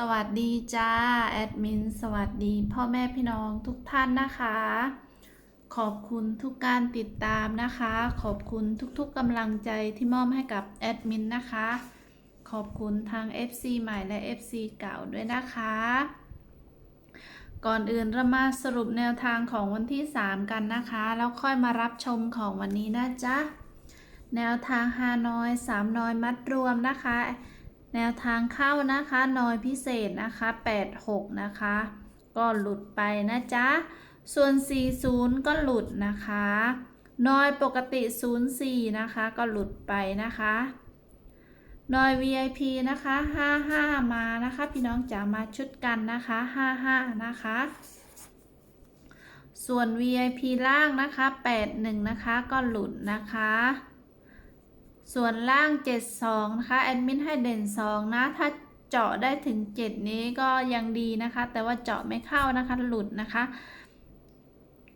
สวัสดีจ้าแอดมินสวัสดีพ่อแม่พี่น้องทุกท่านนะคะ ขอบคุณทุกการติดตามนะคะ ขอบคุณทุกๆกำลังใจที่มอบให้กับแอดมินนะคะ ขอบคุณทาง FC ใหม่และ FC เก่าด้วยนะคะ ก่อนอื่นเรามาสรุปแนวทางของวันที่ 3 กันนะคะ แล้วค่อยมารับชมของวันนี้นะจ๊ะ แนวทางฮานอย3นอยมัดรวมนะคะ แนวทางเข้านะคะนอยพิเศษนะคะ 86 นะคะ ก็หลุดไปนะจ๊ะ ส่วน 40 ก็หลุดนะคะ นอยปกติ 04 นะคะ ก็หลุดไปนะคะนอย VIP นะคะ 55 มานะคะ พี่น้องจ๋ามาชุดกันนะคะ 55 นะคะ ส่วน VIP ล่างนะคะ 81 นะคะ ก็หลุดนะคะ ส่วนล่าง 72 นะคะ แอดมินให้เด่น 2 นะ ถ้าเจาะได้ถึง 7 นี้ก็ยังดีนะคะ แต่ว่าเจาะไม่เข้านะคะ หลุดนะคะ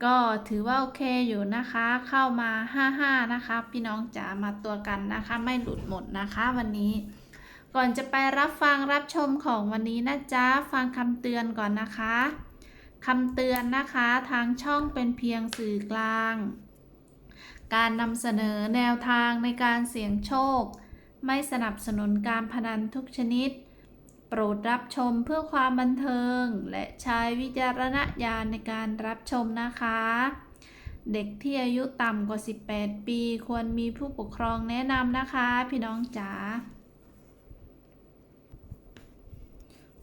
ก็ถือว่าโอเคอยู่นะคะ เข้ามา 55 นะคะ พี่น้องจ๋ามาตัวกันนะคะ ไม่หลุดหมดนะคะวันนี้ ก่อนจะไปรับฟังรับชมของวันนี้นะจ๊ะ ฟังคำเตือนก่อนนะคะ คำเตือนนะคะ ทางช่องเป็นเพียงสื่อกลาง การนำเสนอแนวทางในการเสี่ยงโชค ไม่สนับสนุนการพนันทุกชนิด โปรดรับชมเพื่อความบันเทิง และใช้วิจารณญาณในการรับชมนะคะ เด็กที่อายุต่ำกว่า 18 ปี ควรมีผู้ปกครองแนะนำนะคะ พี่น้องจ๋า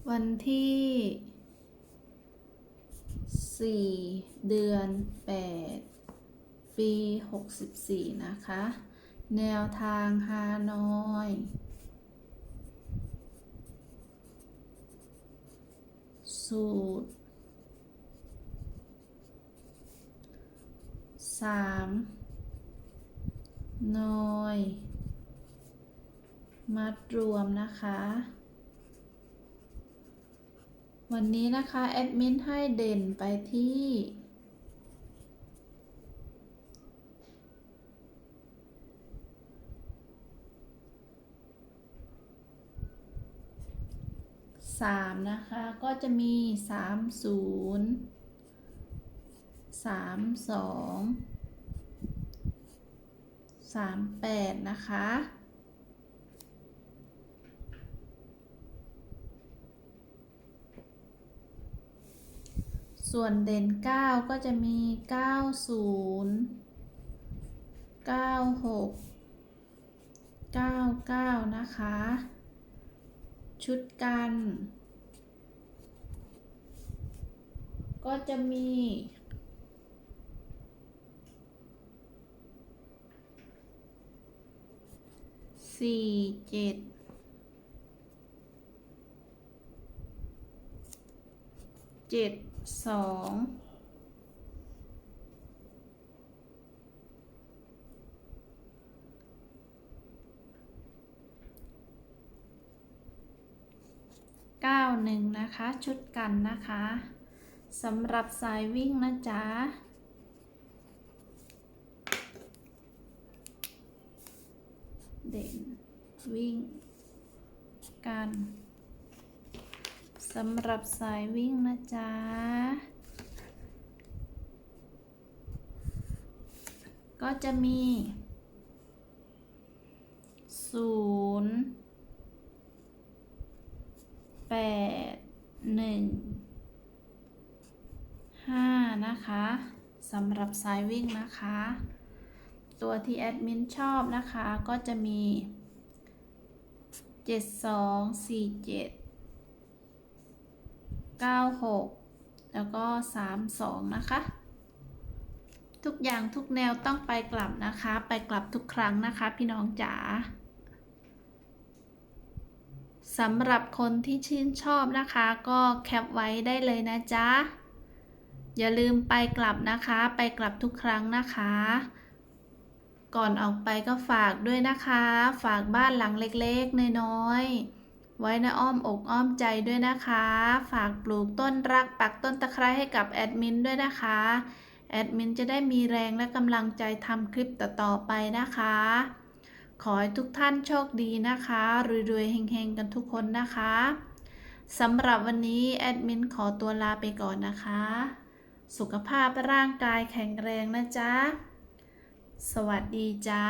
วันที่ 4 เดือน 8 ปี 64 นะคะ แนวทางฮานอยสูตรสามนอย มัดรวมนะคะ วันนี้นะคะ แอดมินให้เด่นไปที่ สามนะคะ ก็จะมีสามศูนย์สามสองสามแปดนะคะ ส่วนเด่นเก้าก็จะมีเก้าศูนย์เก้าหกเก้าเก้านะคะ ชุดกัน ก็จะมี สี่เจ็ดเจ็ดสอง 91 นะคะ ชุดกันนะคะสำหรับสายวิ่งนะจ๊ะเด่นวิ่งกันสำหรับสายวิ่งนะจ๊ะก็จะมีสู นะคะสำหรับสายวิ่งนะคะ ตัวที่แอดมินชอบนะคะก็จะมีเจ็ดสองสี่เจ็ด96 แล้วก็ 32 นะคะ ทุกอย่างทุกแนวต้องไปกลับนะคะ ไปกลับทุกครั้งนะคะ พี่น้องจ๋าสำหรับคนที่ชื่นชอบนะคะ ก็แคปไว้ได้เลยนะจ๊ะ อย่าลืมไปกลับนะคะ ไปกลับทุกครั้งนะคะ ก่อนออกไปก็ฝากด้วยนะคะ ฝากบ้านหลังเล็กๆ น้อยๆ ไว้ในอ้อมอกอ้อมใจด้วยนะคะ ฝากปลูกต้นรักปักต้นตะไคร้ให้กับแอดมินด้วยนะคะ แอดมินจะได้มีแรงและกำลังใจทำคลิปต่อๆไปนะคะ ขอให้ทุกท่านโชคดีนะคะ รวยๆเฮงๆ กันทุกคนนะคะสำหรับวันนี้แอดมินขอตัวลาไปก่อนนะคะ สุขภาพร่างกายแข็งแรงนะจ๊ะ สวัสดีจ้า